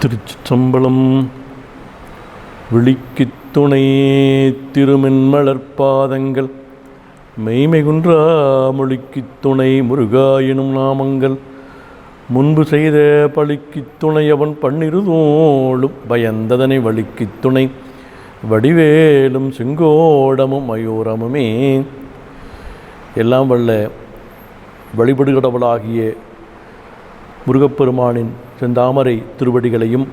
திருச்சிற்றம்பலம் விழிக்கு துணை திருமென்மலர்பாதங்கள் மெய்மைகுன்றா மொழிக்கு துணை முருகா எனும் நாமங்கள் முன்பு செய்த பழிக்குத் துணை அவன் பண்ணிருதோளும் பயந்ததனை வழிக்குத் துணை வடிவேலும் செங்கோடமும் மயூரமுமே. எல்லாம் வல்ல வழிபடுகிறவளாகிய முருகப்பெருமானின் செந்தாமரை திருவடிகளையும்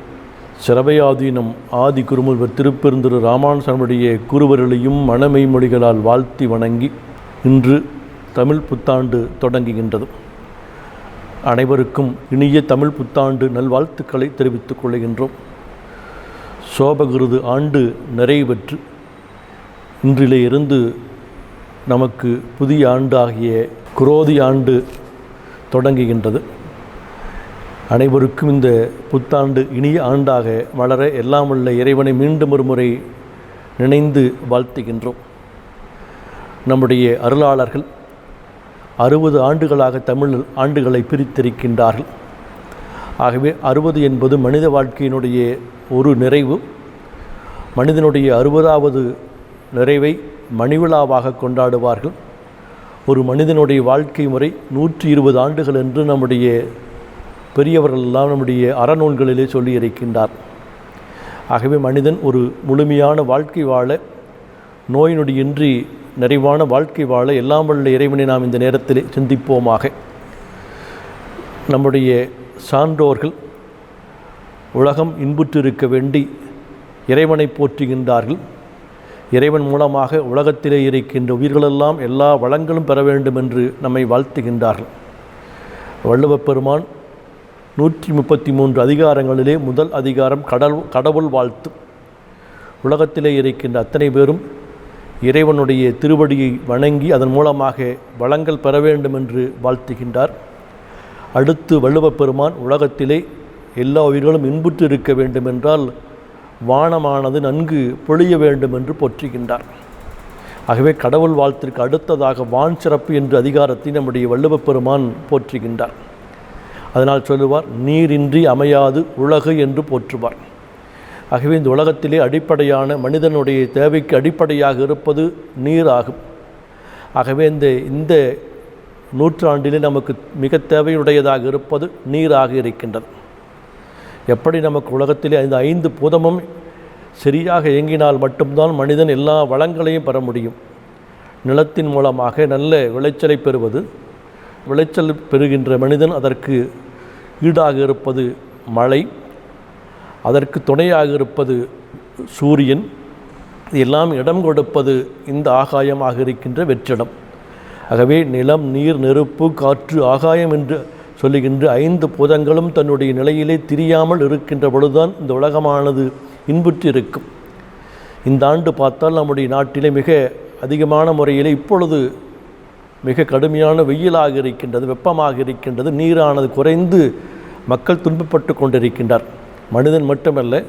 சிறவையாதீனம் ஆதி குருமுருவர் திருப்பெருந்திரு ராமானுசனுடைய குருவர்களையும் மணமை மொழிகளால் வாழ்த்தி வணங்கி இன்று தமிழ் புத்தாண்டு தொடங்குகின்றது. அனைவருக்கும் இனிய தமிழ் புத்தாண்டு நல்வாழ்த்துக்களை தெரிவித்துக் கொள்கின்றோம். சோபகிருது ஆண்டு நிறைவேற்று இன்றிலிருந்து நமக்கு புதிய ஆண்டாகிய குரோதி ஆண்டு தொடங்குகின்றது. அனைவருக்கும் இந்த புத்தாண்டு இனிய ஆண்டாக வளர எல்லாம் உள்ள இறைவனை மீண்டும் ஒரு முறை நினைந்து வாழ்த்துகின்றோம். நம்முடைய அருளாளர்கள் அறுபது ஆண்டுகளாக தமிழ் ஆண்டுகளை பிரித்திருக்கின்றார்கள். ஆகவே அறுபது என்பது மனித வாழ்க்கையினுடைய ஒரு நிறைவு. மனிதனுடைய அறுபதாவது நிறைவை மணிவிழாவாக கொண்டாடுவார்கள். ஒரு மனிதனுடைய வாழ்க்கை முறை நூற்றி இருபது ஆண்டுகள் என்று நம்முடைய பெரியவர்கள் எல்லாம் நம்முடைய அறநூல்களிலே சொல்லி இருக்கின்றார் ஆகவே மனிதன் ஒரு முழுமையான வாழ்க்கை வாழ நோய் நொடியின்றி நிறைவான வாழ்க்கை வாழ எல்லாம் வல்ல இறைவனை நாம் இந்த நேரத்தில் சிந்திப்போமாக. நம்முடைய சான்றோர்கள் உலகம் இன்புற்றிருக்க வேண்டி இறைவனை போற்றுகின்றார்கள். இறைவன் மூலமாக உலகத்திலே இருக்கின்ற உயிர்களெல்லாம் எல்லா வளங்களும் பெற வேண்டும் என்று நம்மை வாழ்த்துகின்றார்கள். வள்ளுவப் பெருமான் நூற்றி முப்பத்தி மூன்று அதிகாரங்களிலே முதல் அதிகாரம் கடல் கடவுள் வாழ்த்து. உலகத்திலே இருக்கின்ற அத்தனை பேரும் இறைவனுடைய திருவடியை வணங்கி அதன் மூலமாக வளங்கள் பெற வேண்டும் என்று வாழ்த்துகின்றார். அடுத்து வள்ளுவப் பெருமான் உலகத்திலே எல்லா உயிர்களும் இன்புற்று இருக்க வேண்டும் என்றால் வானமானது நன்கு பொழிய வேண்டும் என்று போற்றுகின்றார். ஆகவே கடவுள் வாழ்த்திற்கு அடுத்ததாக வான் சிறப்பு என்ற அதிகாரத்தை நம்முடைய வள்ளுவப் பெருமான் போற்றுகின்றார். அதனால் சொல்லுவார் நீரின்றி அமையாது உலகு என்று போற்றுவார். ஆகவே இந்த உலகத்திலே அடிப்படையான மனிதனுடைய தேவைக்கு அடிப்படையாக இருப்பது நீர் ஆகும் ஆகவே இந்த இந்த நூற்றாண்டிலே நமக்கு மிக தேவையுடையதாக இருப்பது நீராக இருக்கின்றது. எப்படி நமக்கு உலகத்திலே இந்த ஐந்து பூதமும் சரியாக இயங்கினால் மட்டும்தான் மனிதன் எல்லா வளங்களையும் பெற முடியும். நிலத்தின் மூலமாக நல்ல விளைச்சலை பெறுவது விளைச்சல் பெறுகின்ற மனிதன் அதற்கு ஈடாக இருப்பது மழை அதற்கு துணையாக இருப்பது சூரியன். எல்லாம் இடம் கொடுப்பது இந்த ஆகாயமாக இருக்கின்ற வெற்றிடம். ஆகவே நிலம் நீர் நெருப்பு காற்று ஆகாயம் என்று சொல்லுகின்ற ஐந்து பூதங்களும் தன்னுடைய நிலையிலே திரியாமல் இருக்கின்ற பொழுதுதான் இந்த உலகமானது இன்புற்று இருக்கும். இந்த ஆண்டு பார்த்தால் நம்முடைய நாட்டிலே மிக அதிகமான முறையிலே இப்பொழுது மிக கடுமையான வெயிலாக இருக்கின்றது வெப்பமாக இருக்கின்றது நீரானது குறைந்து மக்கள் துன்பப்பட்டு கொண்டிருக்கின்றார். மனிதன் மட்டுமல்ல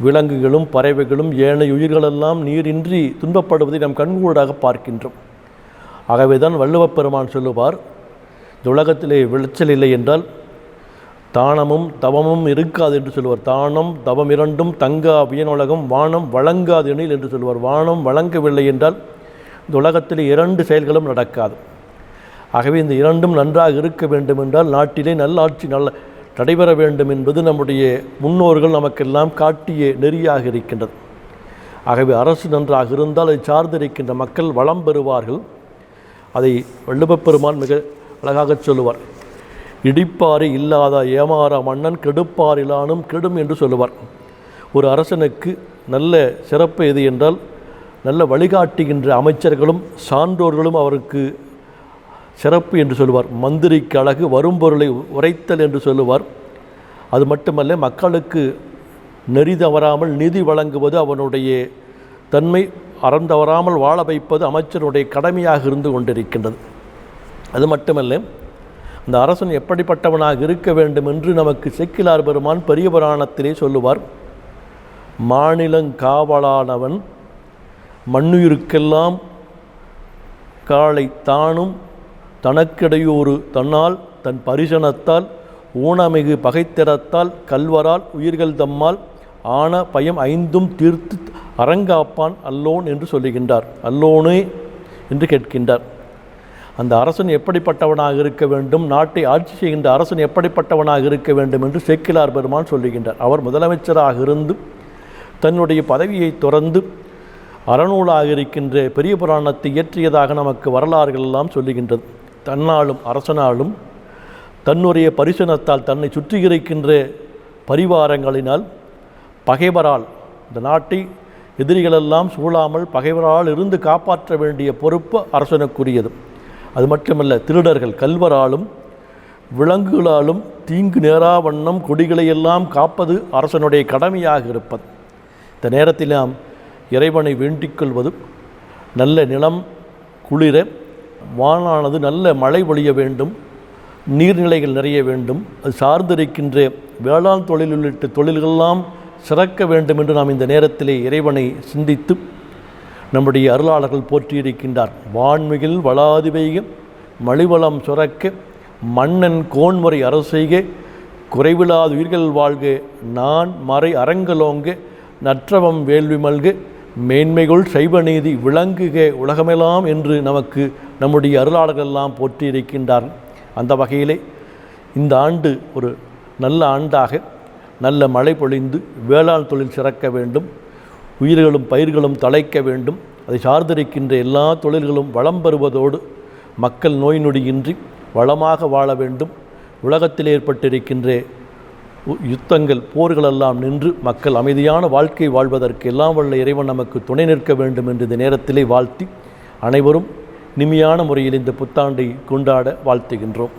விலங்குகளும் பறவைகளும் ஏனைய உயிர்களெல்லாம் நீரின்றி துன்பப்படுவதை நாம் கண்கூடாக பார்க்கின்றோம். ஆகவே தான் வள்ளுவப் பெருமான் சொல்லுவார் உலகத்திலே விளைச்சல் இல்லை என்றால் தானமும் தவமும் இருக்காது என்று சொல்லுவார். தானம் தவம் இரண்டும் தங்கா வியனுலகம் வானம் வழங்காது எனில் என்று சொல்லுவார். வானம் வழங்கவில்லை என்றால் இந்த உலகத்தில் இரண்டு செயல்களும் நடக்காது. ஆகவே இந்த இரண்டும் நன்றாக இருக்க வேண்டும் என்றால் நாட்டிலே நல்லாட்சி நல்ல நடைபெற வேண்டும் என்பது நம்முடைய முன்னோர்கள் நமக்கெல்லாம் காட்டிய நெறியாக இருக்கின்றது. ஆகவே அரசு நன்றாக இருந்தால் அதை சார்ந்திருக்கின்ற மக்கள் வளம் பெறுவார்கள். அதை வள்ளுவப்பெருமான் மிக அழகாக சொல்லுவார். இடிப்பாறு இல்லாத ஏமாற மன்னன் கெடுப்பாரிலானும் கெடும் என்று சொல்லுவார். ஒரு அரசனுக்கு நல்ல சிறப்பு எது என்றால் நல்ல வழிகாட்டுகின்ற அமைச்சர்களும் சான்றோர்களும் அவருக்கு சிறப்பு என்று சொல்லுவார். மந்திரிக்கு அழகு வரும் பொருளை உரைத்தல் என்று சொல்லுவார். அது மட்டுமல்ல மக்களுக்கு நெறி தவறாமல் நிதி வழங்குவது அவனுடைய தன்மை. அறம் தவறாமல் வாழ வைப்பது அமைச்சருடைய கடமையாக இருந்து கொண்டிருக்கின்றது. அது மட்டுமல்ல அந்த அரசன் எப்படிப்பட்டவனாக இருக்க வேண்டும் என்று நமக்கு செக்கிலார் பெருமான் பெரிய புராணத்திலே சொல்லுவார் மாநிலங்காவலானவன் மண்ணுயிருக்கெல்லாம் காலை தானும் தனக்கிடையோரு தன்னால் தன் பரிசனத்தால் ஊனமிகு பகைத்திறத்தால் கல்வரால் உயிர்கள் தம்மால் ஆன பயம் ஐந்தும் தீர்த்து அரங்காப்பான் அல்லோன் என்று சொல்லுகின்றார். அல்லோனே என்று கேட்கின்றார். அந்த அரசன் எப்படிப்பட்டவனாக இருக்க வேண்டும்? நாட்டை ஆட்சி செய்கின்ற அரசன் எப்படிப்பட்டவனாக இருக்க வேண்டும் என்று சேக்கிலார் பெருமான் சொல்லுகின்றார். அவர் முதலமைச்சராக இருந்து தன்னுடைய பதவியை துறந்து அறநூலாக இருக்கின்ற பெரிய புராணத்தை இயற்றியதாக நமக்கு வரலாறுகள் எல்லாம் சொல்லுகின்றது. தன்னாலும் அரசனாலும் தன்னுடைய பரிசனத்தால் தன்னை சுற்றி இருக்கின்ற பரிவாரங்களினால் பகைவரால் இந்த நாட்டை எதிரிகளெல்லாம் சூழாமல் பகைவரால் இருந்து காப்பாற்ற வேண்டிய பொறுப்பு அரசனுக்குரியது. அது மட்டுமல்ல திருடர்கள் கல்வராலும் விலங்குகளாலும் தீங்கு நேரா வண்ணம் கொடிகளையெல்லாம் காப்பது அரசனுடைய கடமையாக இருப்பது. இந்த நேரத்தில் நாம் இறைவனை வேண்டிக் கொள்வதும் நல்ல நிலம் குளிர வானானது நல்ல மழை பொழிய வேண்டும் நீர்நிலைகள் நிறைய வேண்டும். அது சார்ந்திருக்கின்ற வேளாண் தொழில் உள்ளிட்ட தொழில்களெல்லாம் சிறக்க வேண்டும் என்று நாம் இந்த நேரத்திலே இறைவனை சிந்தித்து நம்முடைய அருளாளர்கள் போற்றியிருக்கின்றார். வான்மிகில் வளாதிவைக மலிவளம் சுரக்க மன்னன் கோன்முறை அரசெய்க குறைவிலாத உயிர்கள் வாழ்க நான் மறை அரங்கலோங்க நற்றவம் வேள்வி மல்கு மேன்மைகள் சைவநீதி விளங்குக உலகமெல்லாம் என்று நமக்கு நம்முடைய அருளாளர்கள் எல்லாம் போற்றியிருக்கின்றார். அந்த வகையிலே இந்த ஆண்டு ஒரு நல்ல ஆண்டாக நல்ல மழை பொழிந்து வேளாண் தொழில் சிறக்க வேண்டும். உயிர்களும் பயிர்களும் தழைக்க வேண்டும். அதை சார்ந்திருக்கின்ற எல்லா தொழில்களும் வளம் பெறுவதோடு மக்கள் நோய் நொடியின்றி வளமாக வாழ வேண்டும். உலகத்தில் ஏற்பட்டிருக்கின்ற யுத்தங்கள் போர்களெல்லாம் நின்று மக்கள் அமைதியான வாழ்க்கை வாழ்வதற்கு எல்லாம் வல்ல இறைவன் நமக்கு துணை நிற்க வேண்டும் என்று இந்த நேரத்திலே வாழ்த்தி அனைவரும் இனிமையான முறையில் இந்த புத்தாண்டை கொண்டாட வாழ்த்துகின்றோம்.